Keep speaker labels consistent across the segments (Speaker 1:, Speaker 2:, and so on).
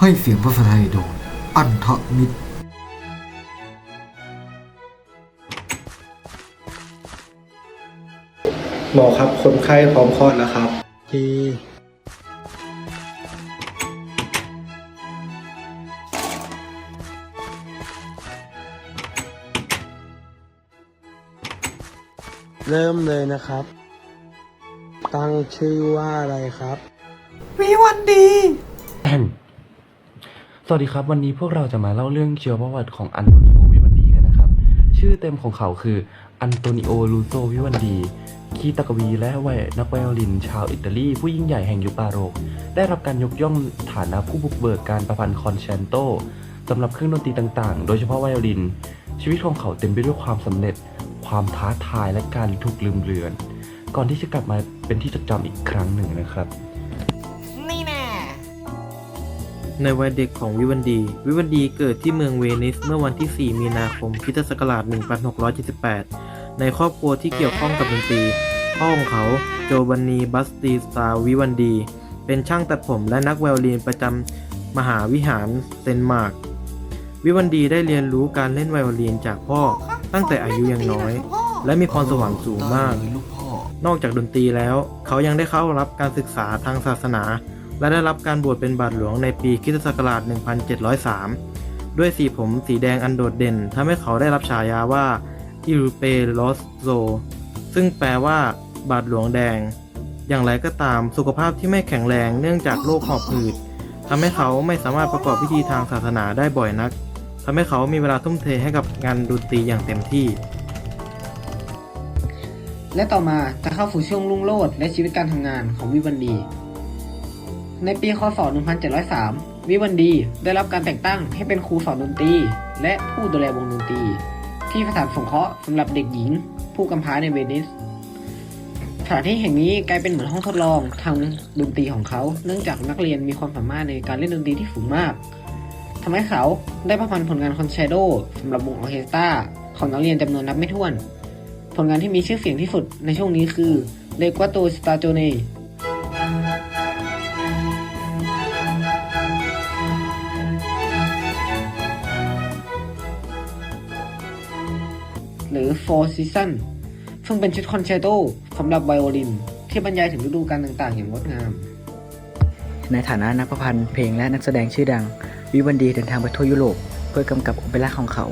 Speaker 1: ให้เสียงภาษาไทยโดยอันทมิตร
Speaker 2: หมอครับ คนไข้พร้อมคลอดแล้วครับ
Speaker 3: ดีเริ่มเลยนะครับ ตั้งชื่อว่าอะไรครับ
Speaker 1: วิวันดี
Speaker 4: แอม สวัสดีครับ วันนี้พวกเราจะมาเล่าเรื่องเชีวประวัติของอันโตนิโอวิวันดีกันนะครับ ชื่อเต็มของเขาคืออันโตนิโอลูโซวิวันดี คีตากวีและไวนักไวโอลิน ชาวอิตาลี ผู้ยิ่งใหญ่แห่งยุคบาโรก ได้รับการยกย่องฐานะผู้บุกเบิกการประพันธ์คอนแชนโตสำหรับเครื่องดนตรีต่างๆ โดยเฉพาะไวโอลิน ชีวิตของเขาเต็มไปด้วยความสำเร็จ ความท้าทายและการถูกลืมเลือน ก่อนที่จะกลับมาเป็นที่จดจำอีกครั้งหนึ่งนะครับ
Speaker 3: ในวัยเด็กของวิวันดี วิวันดีเกิดที่เมืองเวนิสเมื่อวันที่ 4 มีนาคมคริสตศักราช 1678 ในครอบครัวที่เกี่ยวข้องกับดนตรี พ่อของเขาโจบันนีบัสตีสตาวิวันดี เป็นช่างตัดผมและนักไวโอลินประจำมหาวิหารเซนต์มาร์ก วิวันดีได้เรียนรู้การเล่นไวโอลินจากพ่อตั้งแต่อายุยังน้อย และมีพรสวรรค์สูงมาก นอกจากดนตรีแล้ว เขายังได้เข้ารับการศึกษาทางศาสนา และได้รับการบวชเป็นบาทหลวงในปีคริสตศักราช1703 ด้วยสีผมสีแดงอันโดดเด่นทำให้เขาได้รับฉายาว่าอิรูเปโลสโซซึ่งแปลว่า บาทหลวงแดง อย่างไรก็ตามสุขภาพที่ไม่แข็งแรงเนื่องจากโรคหอบหืดทำให้เขาไม่สามารถประกอบพิธีทางศาสนาได้บ่อยนักทำให้เขามีเวลาทุ่มเทให้กับงานดนตรีอย่างเต็มที่
Speaker 5: และต่อมาจะเข้าสู่ช่วงรุ่งโรจน์และชีวิตการทำงานของวิวันดี ในปีคศ 1703 วิวันดีได้รับการแต่งตั้งให้เป็นครูสอนดนตรี และผู้ดูแลวงดนตรี ที่สถานสงเคราะห์สำหรับเด็กหญิง ผู้กำพร้าในเวนิสสถานที่แห่งนี้กลายเป็นเหมือนห้องทดลองทางดนตรีของเขา เนื่องจากนักเรียนมีความสามารถในการเล่นดนตรีที่สูงมากทำให้เขาได้ประพันธ์ผลงานคอนแชโดสำหรับวงออเคสตราของนักเรียนจำนวนนับไม่ถ้วน ผลงานที่มีชื่อเสียงที่สุดในช่วงนี้คือเลกัวโตสตาโจเน รือ Four Season ซึ่งเป็นชุดคอนแชร์โตสำหรับไวโอลิน ที่บรรยายถึงฤดูกาลต่างๆ อย่างงดงาม
Speaker 6: ในฐานะนักประพันธ์เพลงและนักแสดงชื่อดัง วิวันดีเดินทางไปทั่วยุโรป เพื่อกำกับโอเปร่าของเขา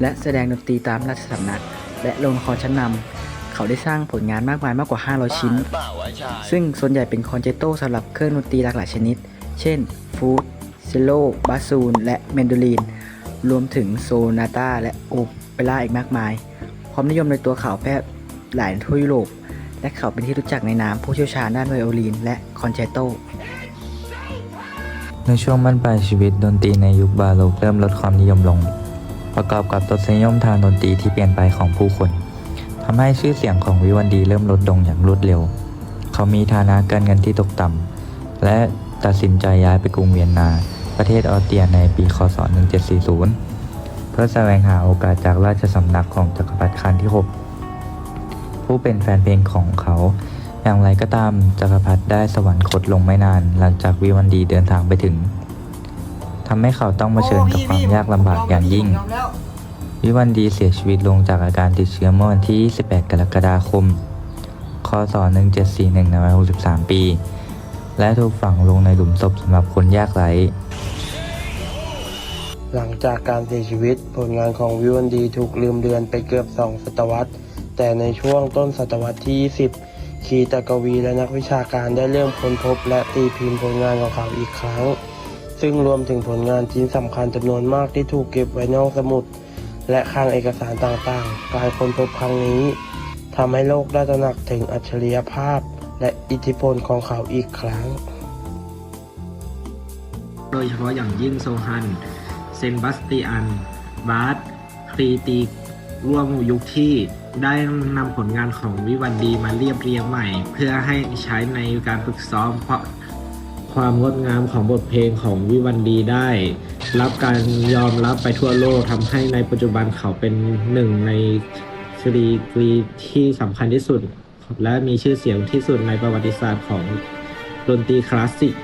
Speaker 6: และแสดงดนตรีตามราชสำนัก และโรงละครชั้นนำเขาได้สร้างผลงานมากมายมากกว่า 500 ชิ้น ซึ่งส่วนใหญ่เป็นคอนแชร์โตสำหรับเครื่องดนตรีหลากหลายชนิด เช่น ฟูดเซโลบาซูน และแมนโดลีนรวมถึงโซนาตาและโอเปร่าอีกมากมาย ความนิยมในตัวเขาแพร่หลายทั่วยุโรป และเขาเป็นที่รู้จักในนามผู้เชี่ยวชาญด้านไวโอลินและคอนแชร์โต
Speaker 7: ในช่วงบั้นปลายชีวิตดนตรีในยุคบาโรกเริ่มลดความนิยมลง ประกอบกับทศนิยมทางดนตรีที่เปลี่ยนไปของผู้คนทำให้ชื่อเสียงของวิวันดีเริ่มลดลงอย่างรวดเร็ว เขามีฐานะการเงินที่ตกต่ำและตัดสินใจย้ายไปกรุงเวียนนา ประเทศออสเตรียในปีคศ 1740 พื่อแสวงหาโอกาสจากราชสำนักของจักรพรรดิคันที่ 6 ผู้เป็นแฟนเพลงของเขา อย่างไรก็ตามจักรพรรดิได้สวรรคตลงไม่นาน หลังจากวิวันดีเดินทางไปถึงทำให้เขาต้องมาเชิญกับความยากลำบากอย่างยิ่ง วิวันดีเสียชีวิตลงจากอาการติดเชื้อเมื่อวันที่ 28 กรกฎาคม คศ 1741ในวัย 63 ปี และถูกฝังลงในหลุมศพสำหรับคนยากไร้
Speaker 2: หลังจากการเสียชีวิต ผลงานของวิวันดีถูกลืมเลือนไปเกือบสองศตวรรษ แต่ในช่วงต้นศตวรรษที่ 20 คีตากวีและนักวิชาการได้เริ่มค้นพบ และตีพิมพ์ผลงานของเขาอีกครั้ง ซึ่งรวมถึงผลงานชิ้นสำคัญจำนวนมากที่ถูกเก็บไว้นอกสมุด และคลังเอกสารต่างๆ การค้นพบครั้งนี้ทำให้โลกได้ตระหนักถึงอัจฉริยภาพ และอิทธิพลของเขาอีกครั้ง
Speaker 8: โดยเฉพาะอย่างยิ่งโซฮัน เซนบาสเตียนบาร์ตครีติกร่วมยุคที่ได้นำผลงานของวิวันดีมาเรียบเรียงใหม่ เพื่อให้ใช้ในการฝึกซ้อม เพราะความงดงามของบทเพลงของวิวันดีได้ รับการยอมรับไปทั่วโลกทำให้ในปัจจุบันเขาเป็นหนึ่งในสตรีกรีที่สำคัญที่สุด และมีชื่อเสียงที่สุดในประวัติศาสตร์ของดนตรีคลาสสิก